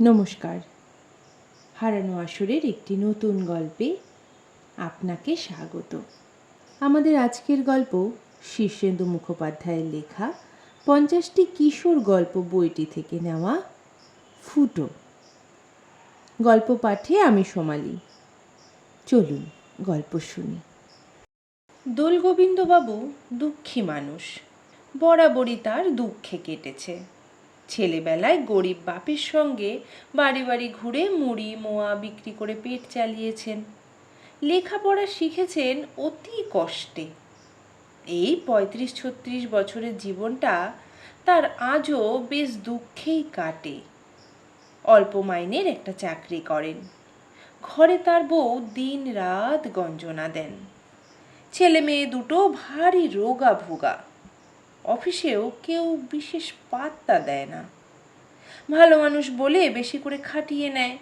নমস্কার। হারানো আসরের একটি নতুন গল্পে আপনাকে স্বাগত। আমাদের আজকের গল্প শীর্ষেন্দু মুখোপাধ্যায়ের লেখা পঞ্চাশটি কিশোর গল্প বইটি থেকে নেওয়া ফুটো। গল্প পাঠে আমি সোমালি। চলুন গল্প শুনি। দোলগোবিন্দবাবু দুঃখী মানুষ। বরাবরই তার দুঃখে কেটেছে। ছেলেবেলায় গরিব বাপের সঙ্গে বাড়ি বাড়ি ঘুরে মুড়ি, মোয়া বিক্রি করে পেট চালিয়েছেন। লেখাপড়া শিখেছেন অতি কষ্টে। এই পঁয়ত্রিশ ছত্রিশ বছরের জীবনটা তার আজও বেশ দুঃখেই কাটে। অল্প মাইনের একটা চাকরি করেন। ঘরে তার বউ দিন রাত গঞ্জনা দেন। ছেলে মেয়ে দুটো ভারী রোগা ভোগা অফিসেও কেউ বিশেষ পাত্তা দেয় না। ভালো মানুষ বলে বেশি করে খাটিয়ে নেয়।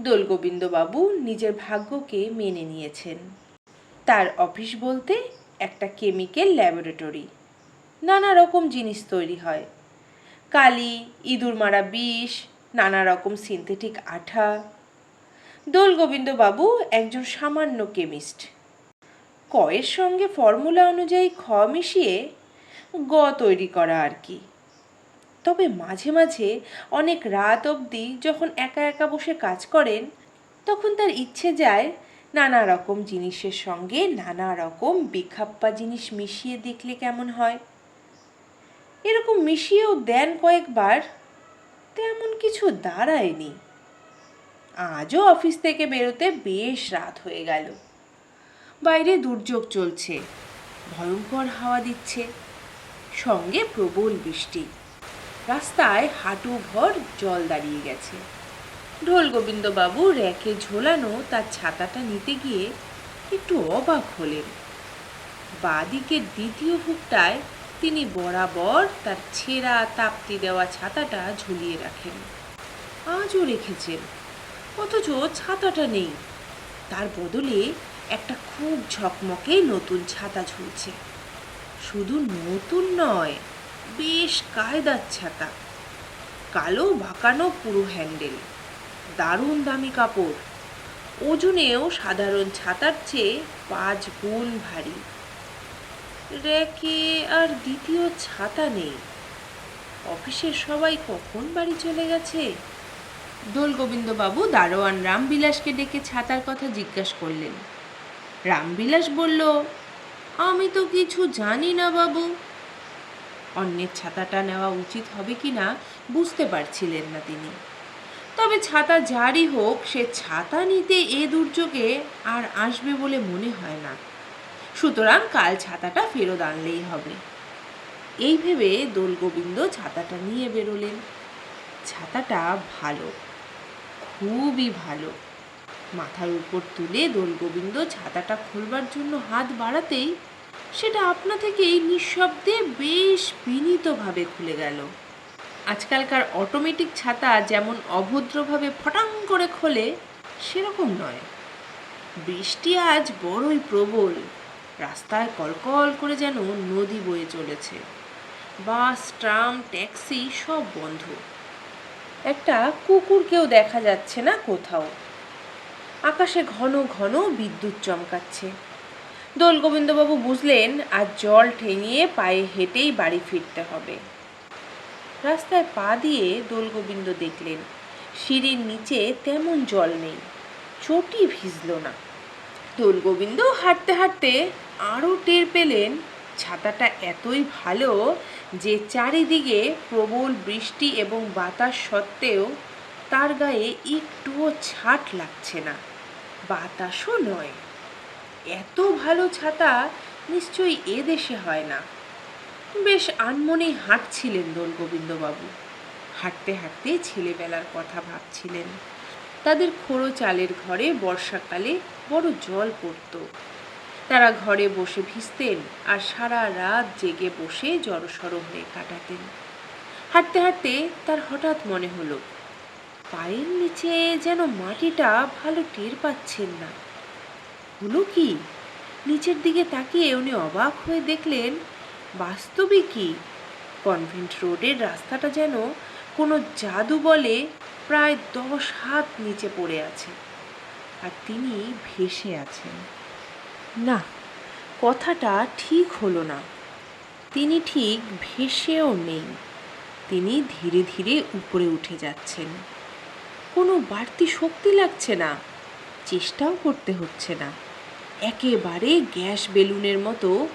দোলগোবিন্দবাবু নিজের ভাগ্যকে মেনে নিয়েছেন। তার অফিস বলতে একটা কেমিক্যাল ল্যাবরেটরি। নানা রকম জিনিস তৈরি হয়। কালি ইঁদুর মারা বিষ, নানা রকম সিনথেটিক আঠা। দোলগোবিন্দবাবু একজন সামান্য কেমিস্ট। কয়ের সঙ্গে ফর্মুলা অনুযায়ী খ মিশিয়ে গ তৈরি করা আর কি। তবে মাঝে মাঝে অনেক রাত অবধি যখন একা একা বসে কাজ করেন, তখন তার ইচ্ছে যায় নানা রকম জিনিসের সঙ্গে নানা রকম বেখাপ্পা জিনিস মিশিয়ে দেখলে কেমন হয়। এরকম মিশিয়েও দেন কয়েকবার, তেমন কিছু দাঁড়ায়নি। আজও অফিস থেকে বেরোতে বেশ রাত হয়ে গেল। বাইরে দুর্যোগ চলছে, ভয়ঙ্কর হাওয়া দিচ্ছে। সঙ্গে প্রবল বৃষ্টি। রাস্তায় হাঁটু ভর জল দাঁড়িয়ে গেছে। ঢোল গোবিন্দবাবু র্যাকে ঝোলানো তার ছাতাটা নিতে গিয়ে একটু অবাক হলেন। বাদিকের দ্বিতীয় হুকটায় তিনি বরাবর তার ছেঁড়া, তাপ্তি দেওয়া ছাতাটা ঝুলিয়ে রাখেন। আজও রেখেছেন, অথচ ছাতাটা নেই। তার বদলে একটা খুব ঝকমকে নতুন ছাতা ঝুলছে। শুধু নতুন নয়, বেশ কায়দার ছাতা। কালো বাঁকানো পুরো হ্যান্ডেল। দারুণ দামি কাপড়। ওজনেও সাধারণ ছাতার চেয়ে পাঁচ গুণ ভারী। র্যাকে আর দ্বিতীয় ছাতা নেই। অফিসের সবাই কখন বাড়ি চলে গেছে? দোলগোবিন্দবাবু দারোয়ান রামবিলাসকে ডেকে ছাতার কথা জিজ্ঞাসা করলেন। রামবিলাস বলল আমি তো কিছু জানি না, বাবু। অন্যের ছাতাটা নেওয়া উচিত হবে কি না বুঝতে পারছিলেন না তিনি। তবে ছাতা যারই হোক, সে ছাতা নিতে এ দুর্যোগে আর আসবে বলে মনে হয় না। সুতরাং কাল ছাতাটা ফেরত আনলেই হবে। এই ভেবে দোলগোবিন্দ ছাতাটা নিয়ে বেরোলেন। ছাতাটা ভালো, খুবই ভালো। মাথার উপর তুলে দোলগোবিন্দ ছাতাটা খোলবার জন্য হাত বাড়াতেই সেটা আপনা থেকেই নিঃশব্দে বেশ বিনীতভাবে খুলে গেল। আজকালকার অটোমেটিক ছাতা যেমন অভদ্রভাবে ফটাং করে খোলে, সেরকম নয়। বৃষ্টি আজ বড়ই প্রবল। রাস্তায় কলকল করে যেন নদী বয়ে চলেছে। বাস, ট্রাম, ট্যাক্সি সব বন্ধ। একটা কুকুরকেও দেখা যাচ্ছে না কোথাও। আকাশে ঘন ঘন বিদ্যুৎ চমকাচ্ছে। দোল গোবিন্দবাবু বুঝলেন, আর জল ঠেঙিয়ে পায়ে হেঁটেই বাড়ি ফিরতে হবে। রাস্তায় পা দিয়ে দোলগোবিন্দ দেখলেন, সিঁড়ির নিচে তেমন জল নেই, চটি ভিজল না। দোলগোবিন্দ হাঁটতে হাঁটতে আরও টের পেলেন, ছাতাটা এতই ভালো যে চারিদিকে প্রবল বৃষ্টি এবং বাতাস সত্ত্বেও তার গায়ে একটুও ছাট লাগছে না। বাতাসও নয়। এত ভালো ছাতা নিশ্চয়ই এ দেশে হয় না। বেশ আনমনেই হাঁটছিলেন দোলগোবিন্দবাবু। হাঁটতে হাঁটতে ছেলেবেলার কথা ভাবছিলেন। তাদের খোড়ো চালের ঘরে বর্ষাকালে বড় জল পড়তো। তারা ঘরে বসে ভিজতেন আর সারা রাত জেগে বসে জড়সড় হয়ে কাটাতেন। হাঁটতে হাঁটতে তার হঠাৎ মনে হলো পায়ের নিচে যেন মাটিটা ভালো টের পাচ্ছেন না। হলো কি? নিচের দিকে তাকিয়ে উনি অবাক হয়ে দেখলেন বাস্তবিকই কনভেন্ট রোডের রাস্তাটা যেন কোনো জাদু বলে প্রায় দশ হাত নিচে পড়ে আছে। আর তিনি ভেসে আছেন। না, কথাটা ঠিক হলো না। তিনি ঠিক ভেসেও নেই। তিনি ধীরে ধীরে উপরে উঠে যাচ্ছেন। কোনো বাড়তি শক্তি লাগছে না। চেষ্টাও করতে হচ্ছে না। একেবারে গ্যাস বেলুনের মতো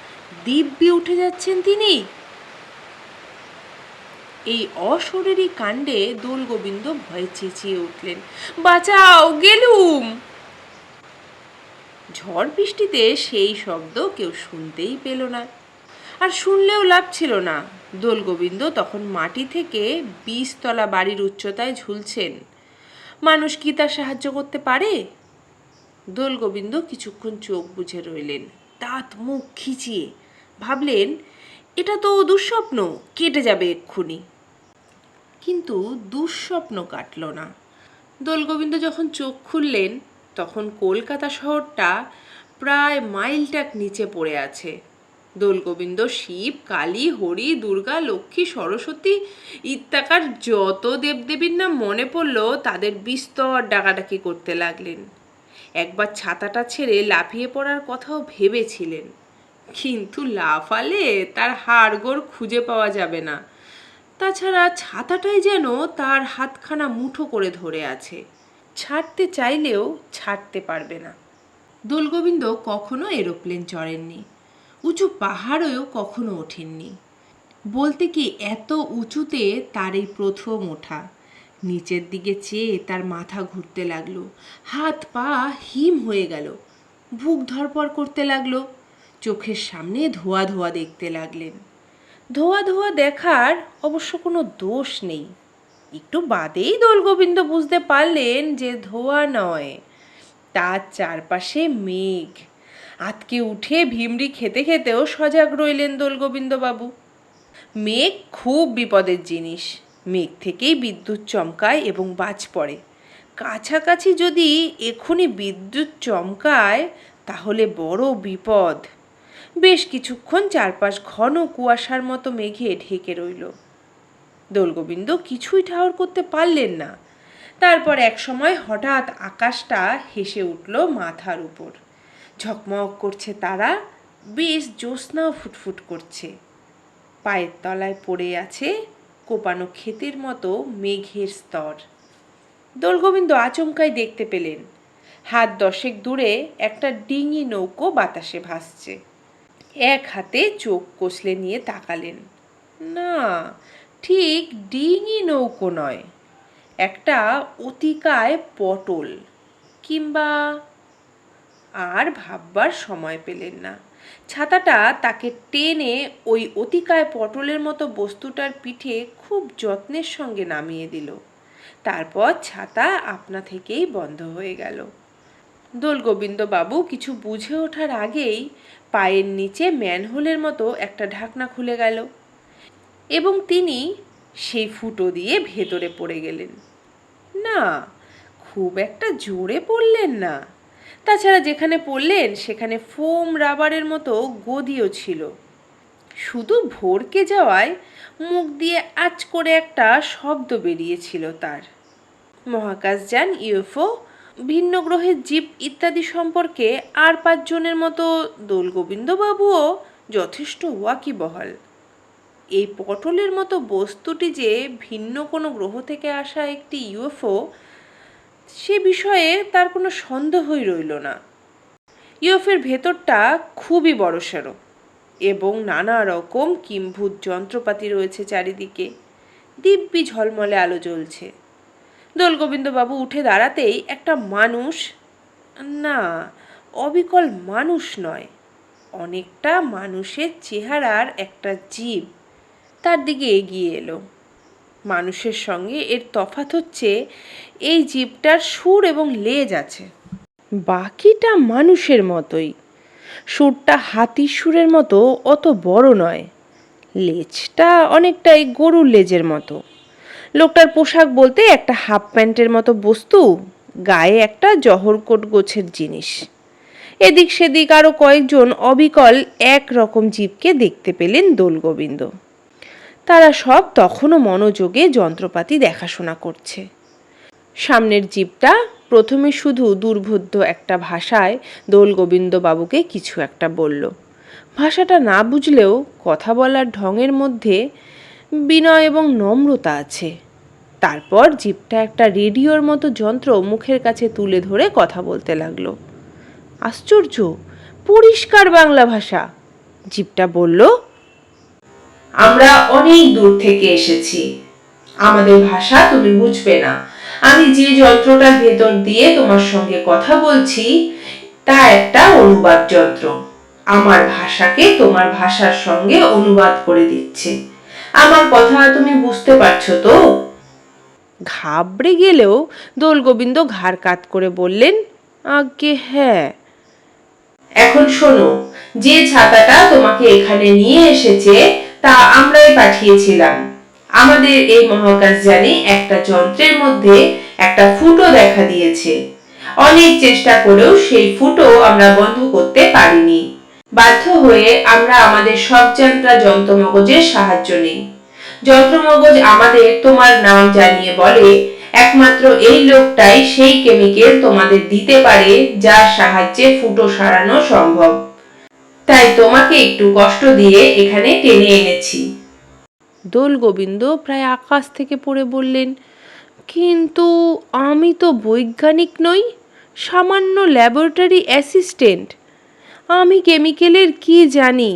দিব্যি উঠে যাচ্ছেন তিনি। এই অশরীরী কাণ্ডে দোলগোবিন্দ ভয়ে চেঁচিয়ে উঠলেন, বাঁচাও, গেলুম! ঝড় বৃষ্টিতে সেই শব্দ কেউ শুনতেই পেল না। আর শুনলেও লাভ ছিল না। দোলগোবিন্দ তখন মাটি থেকে বীজতলা বাড়ির উচ্চতায় ঝুলছেন। মানুষ কি তার সাহায্য করতে পারে? দোলগোবিন্দ কিছুক্ষণ চোখ বুঝে রইলেন। দাঁত মুখ খিচিয়ে ভাবলেন, এটা তো দুঃস্বপ্ন, কেটে যাবে এক্ষুনি। কিন্তু দুঃস্বপ্ন কাটল না। দোলগোবিন্দ যখন চোখ খুললেন, তখন কলকাতা শহরটা প্রায় মাইলটাক নিচে পড়ে আছে। দোলগোবিন্দ, শিব, কালী, হরি, দুর্গা, লক্ষ্মী, সরস্বতী ইত্যাকার যত দেবদেবীর নাম মনে পড়ল, তাদের বিস্তর ডাকাডাকি করতে লাগলেন। একবার ছাতাটা ছেড়ে লাফিয়ে পড়ার কথাও ভেবেছিলেন। কিন্তু লাফালে তার হাড়গোড় খুঁজে পাওয়া যাবে না। তাছাড়া ছাতাটাই যেন তার হাতখানা মুঠো করে ধরে আছে। ছাড়তে চাইলেও ছাড়তে পারবে না। দোলগোবিন্দ কখনো এরোপ্লেন চড়েননি। উঁচু পাহাড়েও কখনো ওঠেননি। বলতে কি এত উঁচুতে তার এই প্রথম ওঠা। নিচের দিকে চেয়ে তার মাথা ঘুরতে লাগল। হাত পা হিম হয়ে গেল। বুক ধরপড় করতে লাগল। চোখের সামনে ধোয়া ধোয়া দেখতে লাগলেন। ধোয়া ধোয়া দেখার অবশ্য কোনো দোষ নেই। একটু বাদেই দোলগোবিন্দ বুঝতে পারলেন যে ধোয়া নয়। তার চারপাশে মেঘ। আতকে উঠে ভিমড়ি খেতে খেতেও সজাগ রইলেন দোলগোবিন্দবাবু। মেঘ খুব বিপদের জিনিস। মেঘ থেকেই বিদ্যুৎ চমকায় এবং বাজ পড়ে। কাছাকাছি যদি এক্ষুনি বিদ্যুৎ চমকায়, তাহলে বড় বিপদ। বেশ কিছুক্ষণ চারপাশ ঘন কুয়াশার মতো মেঘে ঢেকে রইল। দোলগোবিন্দ কিছুই ঠাউর করতে পারলেন না। তারপর এক সময় হঠাৎ আকাশটা হেসে উঠল মাথার উপর। ঝকমক করছে তারা, বেশ জ্যোৎস্নাও ফুটফুট করছে। পায়ের তলায় পড়ে আছে কোপানো ক্ষেতের মতো মেঘের স্তর। দোলগোবিন্দ আচমকাই দেখতে পেলেন। হাত দশেক দূরে একটা ডিঙি নৌকো বাতাসে ভাসছে। এক হাতে চোখ কষলে নিয়ে তাকালেন। না, ঠিক ডিঙি নৌকো নয়, একটা অতিকায় পটল কিংবা আর ভাববার সময় পেলেন না। ছাতাটা তাকে টেনে ওই অতিকায় পটলের মতো বস্তুটার পিঠে খুব যত্নের সঙ্গে নামিয়ে দিল। তারপর ছাতা আপনা থেকেই বন্ধ হয়ে গেল। দোলগোবিন্দ বাবু কিছু বুঝে ওঠার আগেই পায়ের নিচে ম্যানহোলের মতো একটা ঢাকনা খুলে গেল এবং তিনি সেই ফুটো দিয়ে ভেতরে পড়ে গেলেন। না, খুব একটা জোরে পড়লেন না। তাছাড়া যেখানে পড়লেন, সেখানে ফোম রাবারের মতো গদিও ছিল। শুধু ভোরকে যাওয়ায় মুখ দিয়ে আচ করে একটা শব্দ বেরিয়েছিল তার। মহাকাশযান ইউএফও, ভিন্ন গ্রহের জীব ইত্যাদি সম্পর্কে আর পাঁচজনের মতো দোলগোবিন্দবাবুও যথেষ্ট ওয়াকিবহাল। এই পটলের মতো বস্তুটি যে ভিন্ন কোনো গ্রহ থেকে আসা একটি ইউএফও সে বিষয়ে তার কোনো সন্দেহই রইল না। ইউএফের ভেতরটা খুবই বড়সড় এবং নানা রকম কিম্ভূত যন্ত্রপাতি রয়েছে চারিদিকে। দিব্যি ঝলমলে আলো জ্বলছে। দোলগোবিন্দবাবু উঠে দাঁড়াতেই একটা মানুষ, না, অবিকল মানুষ নয়, অনেকটা মানুষের চেহারার একটা জীব তার দিকে এগিয়ে এলো। মানুষের সঙ্গে এর তফাত হচ্ছে এই জীবটার সুর এবং লেজ আছে। বাকিটা মানুষের মতোই। সুরটা হাতির সুরের মতো অত বড় নয়। লেজটা অনেকটাই গরুর লেজের মতো। লোকটার পোশাক বলতে একটা হাফ প্যান্টের মতো বস্তু, গায়ে একটা জহরকোট গোছের জিনিস। এদিক সেদিক আরও কয়েকজন অবিকল এক রকম জীবকে দেখতে পেলেন দোলগোবিন্দ। তারা সব তখনও মনোযোগে যন্ত্রপাতি দেখাশোনা করছে। সামনের জিপটা প্রথমে শুধু দুর্বোধ্য একটা ভাষায় দোল গোবিন্দ বাবুকে কিছু একটা বলল। ভাষাটা না বুঝলেও কথা বলার ঢঙের মধ্যে বিনয় এবং নম্রতা আছে। তারপর জিপটা একটা রেডিওর মতো যন্ত্র মুখের কাছে তুলে ধরে কথা বলতে লাগল। আশ্চর্য, পরিষ্কার বাংলা ভাষা জিপটা বলল আমরা অনেক দূর থেকে এসেছি। আমাদের ভাষা তুমি বুঝবে না। আমি যে যন্ত্রটার ভেতর দিয়ে তোমার সঙ্গে কথা বলছি তা একটা অনুবাদ যন্ত্র। আমার ভাষাকে তোমার ভাষার সঙ্গে অনুবাদ করে দিচ্ছে। আমার কথা তুমি বুঝতে পারছ তো? ঘাবড়ে গেলেও দোলগোবিন্দ ঘাড় কাত করে বললেন আগে হ্যাঁ। এখন শোনো যে ছাতাটা তোমাকে এখানে নিয়ে এসেছে তা আমরাই পাঠিয়েছিলাম। আমাদের এই মহাকাশযানে একটা যন্ত্রের মধ্যে একটা ফুটো দেখা দিয়েছে। অনেক চেষ্টা করেও সেই ফুটো আমরা বন্ধ করতে পারিনি। বাধ্য হয়ে আমরা আমাদের সব যান্ত্রা যন্ত্রমগজের সাহায্য নিই। যন্ত্রমগজ আমাদের তোমার নাম জানিয়ে বলে, একমাত্র এই লোকটাই সেই কেমিক্যাল তোমাদের দিতে পারে যার সাহায্যে ফুটো সারানো সম্ভব। তাই তোমাকে একটু কষ্ট দিয়ে এখানে টেনে এনেছি। দোল গোবিন্দ প্রায় আকাশ থেকে পড়ে বললেন কিন্তু আমি তো বৈজ্ঞানিক নই সামান্য ল্যাবরেটরি অ্যাসিস্ট্যান্ট। আমি কেমিক্যালের কি জানি?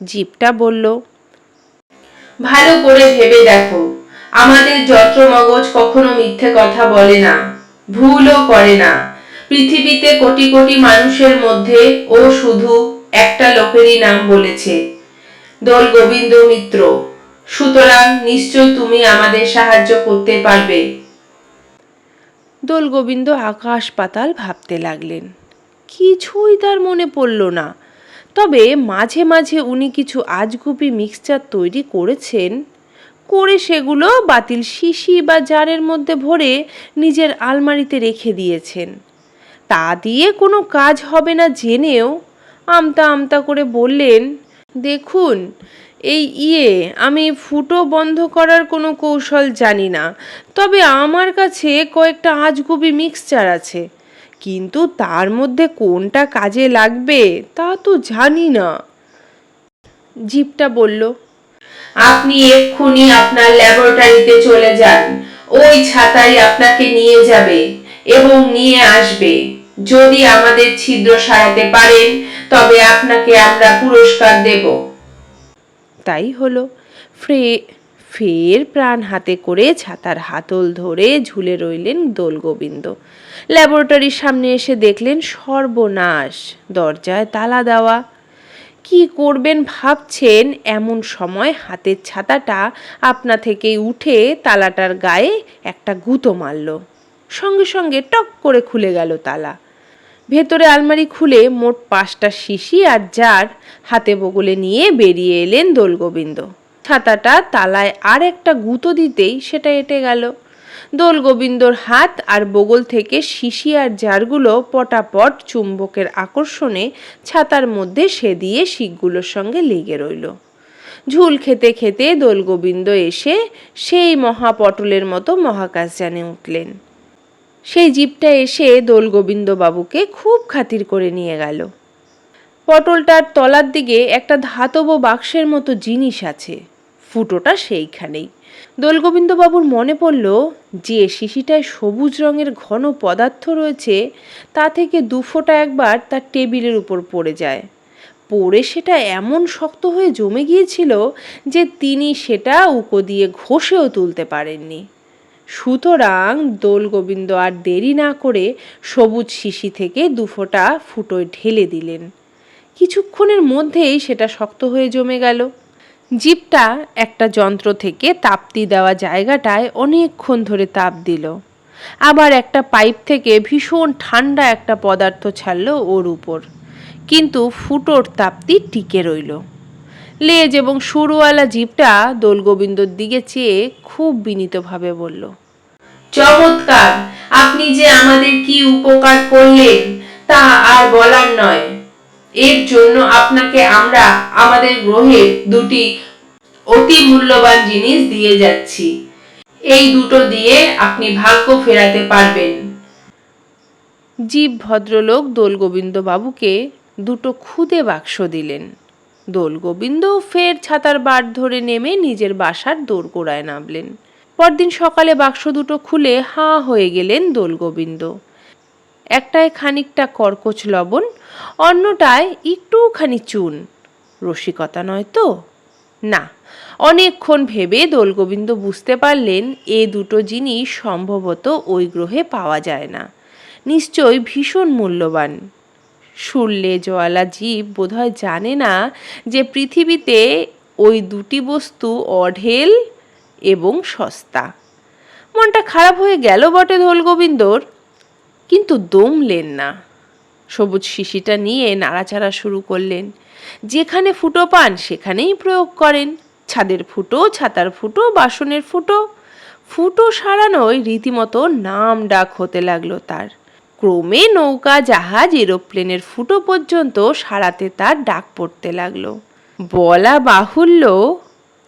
জিপটা বলল ভালো করে ভেবে দেখো আমাদের যন্ত্রমগজ কখনো মিথ্যে কথা বলে না ভুলও করে না। পৃথিবীতে কোটি কোটি মানুষের মধ্যে ও শুধু একটা লোকেরই নাম বলেছে। দোল গোবিন্দ মিত্র, সুতরাং নিশ্চয় তুমি আমাদের সাহায্য করতে পারবে। দোল গোবিন্দ আকাশ পাতাল ভাবতে লাগলেন। কিছুই তার মনে পড়ল না। তবে মাঝে মাঝে উনি কিছু আজগুবি মিক্সচার তৈরি করেছেন। করে সেগুলো বাতিল শিশি বা জারের মধ্যে ভরে নিজের আলমারিতে রেখে দিয়েছেন। তা দিয়ে কোনো কাজ হবে না জেনেও আমতা আমতা করে বললেন, দেখুন, এই ইয়ে আমি ফুটো বন্ধ করার কোনো কৌশল জানি না। তবে আমার কাছে কয়েকটা আজগুবি মিক্সচার আছে। কিন্তু তার মধ্যে কোনটা কাজে লাগবে তা তো জানি না। জিপটা বলল, আপনি এক্ষুনি আপনার ল্যাবরেটরিতে চলে যান। ওই ছাতাই আপনাকে নিয়ে যাবে এবং নিয়ে আসবে। যদি আমাদের ছিদ্র সারাতে পারেন তবে আপনাকে আমরা পুরস্কার দেব। তাই হলো। ফ্রে ফের প্রাণ হাতে করে ছাতার হাতল ধরে ঝুলে রইলেন দোলগোবিন্দ। ল্যাবরেটরির সামনে এসে দেখলেন সর্বনাশ, দরজায় তালা দেওয়া। কি করবেন ভাবছেন? এমন সময় হাতের ছাতাটা আপনা থেকেই উঠে তালাটার গায়ে একটা গুঁতো মারল। সঙ্গে সঙ্গে টক করে খুলে গেল তালা। ভেতরে আলমারি খুলে মোট পাঁচটা শিশি আর জার হাতে বগলে নিয়ে বেরিয়ে এলেন দোলগোবিন্দ। ছাতাটা তালায় আর একটা গুঁতো দিতেই সেটা এঁটে গেল। দোলগোবিন্দর হাত আর বগল থেকে শিশি আর জারগুলো পটাপট চুম্বকের আকর্ষণে ছাতার মধ্যে সে দিয়ে শিকগুলোর সঙ্গে লেগে রইল। ঝুল খেতে খেতে দোলগোবিন্দ এসে সেই মহাপটলের মতো মহাকাশযানে উঠলেন। সেই জিপটা এসে দোলগোবিন্দ বাবুকে খুব খাতির করে নিয়ে গেল। পটলটার তলার দিকে একটা ধাতব বাক্সের মতো জিনিস আছে, ফুটোটা সেইখানেই। দোলগোবিন্দবাবুর মনে পড়ল, যে শিশিটায় সবুজ রঙের ঘন পদার্থ রয়েছে, তা থেকে দুফোটা একবার তার টেবিলের উপর পড়ে যায়। পড়ে সেটা এমন শক্ত হয়ে জমে গিয়েছিল, যে তিনি সেটা উকো দিয়ে ঘষেও তুলতে পারেননি। সুতরাং দোলগোবিন্দ আর দেরি না করে সবুজ শিশি থেকে দুফোটা ফুটোয় ঢেলে দিলেন। কিছুক্ষণের মধ্যেই সেটা শক্ত হয়ে জমে গেল। জিপটা একটা যন্ত্র থেকে তাপ্তি দেওয়া জায়গাটায় অনেকক্ষণ ধরে তাপ দিল। আবার একটা পাইপ থেকে ভীষণ ঠান্ডা একটা পদার্থ ছাড়ল ওর উপর। কিন্তু ফুটোর তাপ্তি টিকে রইল। লেজ এবং সুরওয়ালা জিপটা দোলগোবিন্দর দিকে চেয়ে খুব বিনীতভাবে বলল, চমৎকার! আপনি যে আমাদের কি উপকার করলেন, তা আর বলার নয়। এর জন্য আপনাকে আমরা আমাদের গ্রহের দুটি অতি মূল্যবান জিনিস দিয়ে যাচ্ছি। এই দুটো দিয়ে আপনি ভাগ্য ফেরাতে পারবেন। জীব ভদ্রলোক দোলগোবিন্দ বাবুকে দুটো খুদে বাক্স দিলেন। দোলগোবিন্দ ফের ছাতার বার ধরে নেমে নিজের বাসার দোরগোড়ায় নামলেন। পরদিন সকালে বাক্স দুটো খুলে হাঁ হয়ে গেলেন দোলগোবিন্দ একটায় খানিকটা কর্কচ লবণ, অন্যটায় একটুখানি চুন। রসিকতা নয় তো? না, অনেকক্ষণ ভেবে দোলগোবিন্দ বুঝতে পারলেন এ দুটো জিনিস সম্ভবত ওই গ্রহে পাওয়া যায় না। নিশ্চয়ই ভীষণ মূল্যবান। শুনলে জওয়ালা জীব বোধহয় জানে না যে পৃথিবীতে ওই দুটি বস্তু অঢেল এবং সস্তা। মনটা খারাপ হয়ে গেল বটে দোলগোবিন্দর কিন্তু দমলেন না। সবুজ শিশিটা নিয়ে নাড়াচাড়া শুরু করলেন। যেখানে ফুটো পান, সেখানেই প্রয়োগ করেন। ছাদের ফুটো, ছাতার ফুটো, বাসনের ফুটো। ফুটো সারানোয় রীতিমতো নাম ডাক হতে লাগল তার। ক্রমে নৌকা, জাহাজ, এরোপ্লেনের ফুটো পর্যন্ত সারাতে তার ডাক পড়তে লাগল। বলা বাহুল্য,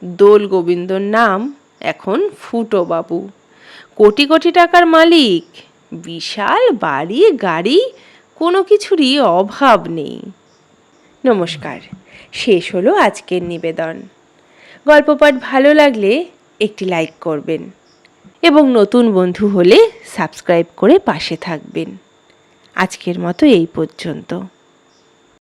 দোল গোবিন্দর নাম এখন ফুটো বাবু কোটি কোটি টাকার মালিক, বিশাল বাড়ি, গাড়ি, কোনো কিছুরই অভাব নেই। নমস্কার, শেষ হলো আজকের নিবেদন। গল্পপাঠ ভালো লাগলে একটি লাইক করবেন। এবং নতুন বন্ধু হলে সাবস্ক্রাইব করে পাশে থাকবেন। আজকের মতো এই পর্যন্ত।